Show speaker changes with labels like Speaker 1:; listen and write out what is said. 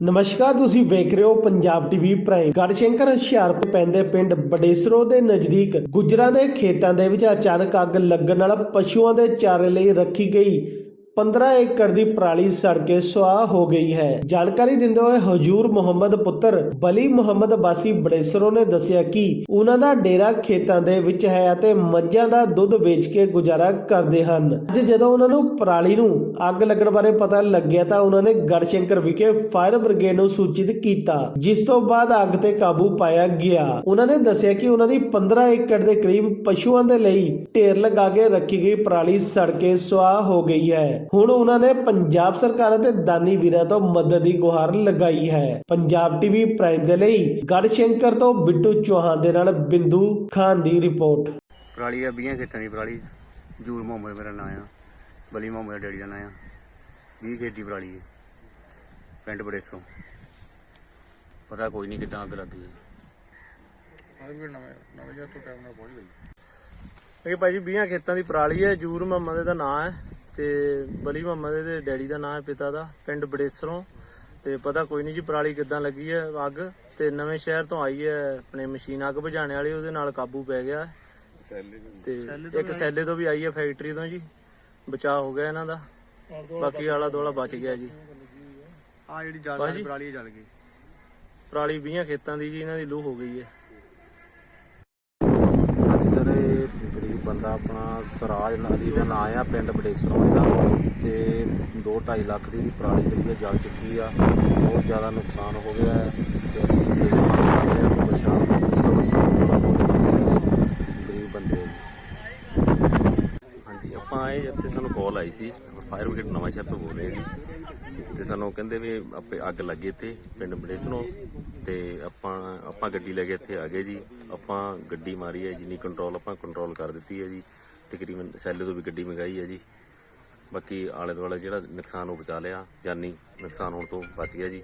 Speaker 1: ਨਮਸਕਾਰ, ਤੁਸੀਂ ਵੇਖ ਰਹੇ ਹੋ ਪੰਜਾਬ ਟੀਵੀ ਪ੍ਰਾਈਮ। ਗੜਸ਼ੰਕਰ, ਹੁਸ਼ਿਆਰਪੁਰ ਪੈਂਦੇ ਪਿੰਡ ਬਡੇਸਰੋ ਦੇ ਨਜ਼ਦੀਕ ਗੁਜਰਾਂ ਦੇ ਖੇਤਾਂ ਦੇ ਵਿੱਚ ਅਚਾਨਕ ਅੱਗ ਲੱਗਣ ਨਾਲ ਪਸ਼ੂਆਂ ਦੇ ਚਾਰੇ ਲਈ ਰੱਖੀ ਗਈ 15 ਏਕੜ ਦੀ ਪਰਾਲੀ ਸੜ ਕੇ ਸੁਆਹ ਹੋ ਗਈ ਹੈ। ਜਾਣਕਾਰੀ ਦਿੰਦੇ ਹੋਏ ਹਜੂਰ ਮੁਹੰਮਦ ਪੁੱਤਰ ਬਲੀ ਮੁਹੰਮਦ ਬਾਸੀ ਬੜੇਸਰੋ ਨੇ ਦੱਸਿਆ ਕਿ ਉਹਨਾਂ ਦਾ ਡੇਰਾ ਖੇਤਾਂ ਦੇ ਵਿੱਚ ਹੈ ਅਤੇ ਮੱਝਾਂ ਦਾ ਦੁੱਧ ਵੇਚ ਕੇ ਗੁਜ਼ਾਰਾ ਕਰਦੇ ਹਨ। ਅੱਜ ਜਦੋਂ ਉਹਨਾਂ ਨੂੰ ਪਰਾਲੀ ਨੂੰ ਅੱਗ ਲੱਗਣ ਬਾਰੇ ਪਤਾ ਲੱਗਿਆ ਤਾਂ ਉਹਨਾਂ ਨੇ ਗੜਸ਼ੰਕਰ ਵਿਖੇ ਫਾਇਰ ਬ੍ਰਿਗੇਡ ਨੂੰ ਸੂਚਿਤ ਕੀਤਾ, ਜਿਸ ਤੋਂ ਬਾਅਦ ਅੱਗ ਤੇ ਕਾਬੂ ਪਾਇਆ ਗਿਆ। ਉਹਨਾਂ ਨੇ ਦੱਸਿਆ ਕਿ ਉਹਨਾਂ ਦੀ 15 ਏਕੜ ਦੇ ਕਰੀਬ ਪਸ਼ੂਆਂ ਦੇ ਲਈ ਢੇਰ ਲਗਾ ਕੇ ਰੱਖੀ ਗਈ ਪਰਾਲੀ ਸੜ ਕੇ ਸੁਆਹ ਹੋ ਗਈ ਹੈ। ਹੁਣ ਉਹਨਾਂ ਨੇ ਪੰਜਾਬ ਸਰਕਾਰ ਅਤੇ ਦਾਨੀ ਵੀਰਾਂ ਤੋਂ ਮਦਦ ਦੀ ਗੁਹਾਰ ਲਗਾਈ ਹੈ। ਪੰਜਾਬ ਟੀਵੀ ਪ੍ਰਾਈਮ ਦੇ ਲਈ ਗੜਸ਼ੰਕਰ ਤੋਂ ਬਿੱਟੂ ਚੌਹਾਨ ਦੇ ਨਾਲ ਬਿੰਦੂ ਖਾਨ ਦੀ ਰਿਪੋਰਟ।
Speaker 2: ਪਰਾਲੀ ਆ 20 ਖੇਤਾਂ ਦੀ ਪਰਾਲੀ। ਜੂਰ ਮੁਹੰਮਦ ਮੇਰਾ ਨਾਂ ਆ ਬਲੀ ਮੁਹੰਮਦ ਦਾ ਡੈਡੀ ਦਾ ਨਾਂ ਆ। 20 ਖੇਤੀ ਪਰਾਲੀ ਹੈ ਪਿੰਡ ਬੜੇਸੋਂ ਪਤਾ ਕੋਈ ਨਹੀਂ ਕਿੱਦਾਂ ਅੱਗ ਲੱਗੀ
Speaker 3: ਇਹ ਭਾਜੀ 20 ਖੇਤਾਂ ਦੀ ਪਰਾਲੀ ਹੈ ਜੂਰ ਮੁਹੰਮਦ ਦਾ ਨਾਂ ਹੈ। ਤੇ ਬਲੀ ਮੁਹੰਮਦ ਦੇ ਡੈਡੀ ਦਾ ਨਾਂ ਹੈ ਪਿਤਾ ਦਾ ਪਿੰਡ ਬੜੇਸਰੋਂ। ਤੇ ਪਤਾ ਕੋਈ ਨਹੀਂ ਜੀ ਪਰਾਲੀ ਕਿੱਦਾਂ ਲੱਗੀ ਹੈ ਅੱਗ। ਤੇ ਨਵੇਂ ਸ਼ਹਿਰ ਤੋਂ ਆਈ ਹੈ ਆਪਣੇ ਮਸ਼ੀਨ ਅੱਗ ਬੁਝਾਉਣ ਵਾਲੀ ਉਹਦੇ ਨਾਲ ਕਾਬੂ ਪੈ ਗਿਆ। ਤੇ ਇੱਕ ਸੈਲੇ ਤੋਂ ਵੀ ਆਈ ਹੈ ਫੈਕਟਰੀ ਤੋਂ ਜੀ। ਬਚਾਅ ਹੋ ਗਿਆ ਇਹਨਾਂ ਦਾ। ਬਾਕੀ ਆਲਾ ਦੋਲਾ ਬਚ ਗਿਆ ਜੀ।
Speaker 4: ਆ ਜਿਹੜੀ ਜਲ? ਪਰਾਲੀ ਜਲ ਗਈ।
Speaker 3: ਪਰਾਲੀ 20 ਖੇਤਾਂ ਦੀ ਜੀ ਇਹਨਾਂ ਦੀ ਲੂ ਹੋ ਗਈ ਹੈ
Speaker 5: ਸਰ ਇਹ ਗਰੀਬ ਬੰਦਾ ਆਪਣਾ ਸਰਾਜ ਨਦੀ ਦਾ ਨਾਂ ਆ, ਪਿੰਡ ਬੜੇਸਰੋਂ ਦਾ ਤੇ 2.5 ਲੱਖ ਦੀ ਇਹਦੀ ਪਰਾਲੀ ਜਿਹੜੀ ਆ ਜਲ ਚੁੱਕੀ ਆ, ਬਹੁਤ ਜ਼ਿਆਦਾ ਨੁਕਸਾਨ ਹੋ ਗਿਆ ਹੈ ਤੇ ਅਸੀਂ ਇਹ ਗਰੀਬ ਬੰਦੇ
Speaker 2: ਹਾਂਜੀ, ਆਪਾਂ ਆਏ, ਇੱਥੇ ਸਾਨੂੰ ਕਾਲ ਆਈ ਸੀ ਫਾਇਰ ਬ੍ਰਿਗੇਡ ਨਵਾਂ ਸ਼ਹਿਰ ਤੋਂ ਬੋਲ ਰਹੇ ਜੀ। ਤੇ ਸਾਨੂੰ ਕਹਿੰਦੇ ਵੀ ਆਪੇ ਅੱਗ ਲੱਗੀ ਇੱਥੇ, ਪਿੰਡ ਬੜੇਸਨੋ। ਤੇ ਆਪਾਂ ਆਪਾਂ ਗੱਡੀ ਲੈ ਕੇ ਇੱਥੇ ਆ ਗਏ ਜੀ। ਆਪਾਂ ਗੱਡੀ ਮਾਰੀ ਹੈ, ਜਿੰਨੀ ਕੰਟਰੋਲ ਆਪਾਂ ਕੰਟਰੋਲ ਕਰ ਦਿੱਤੀ ਹੈ ਜੀ। ਤਕਰੀਬਨ ਸੈਲੇ ਤੋਂ ਵੀ ਗੱਡੀ ਮੰਗਾਈ ਹੈ ਜੀ। ਬਾਕੀ ਆਲੇ ਦੁਆਲੇ ਜਿਹੜਾ ਨੁਕਸਾਨ ਉਹ ਬਚਾ ਲਿਆ, ਜਾਨੀ ਨੁਕਸਾਨ ਹੋਣ ਤੋਂ ਬਚ ਗਿਆ ਜੀ।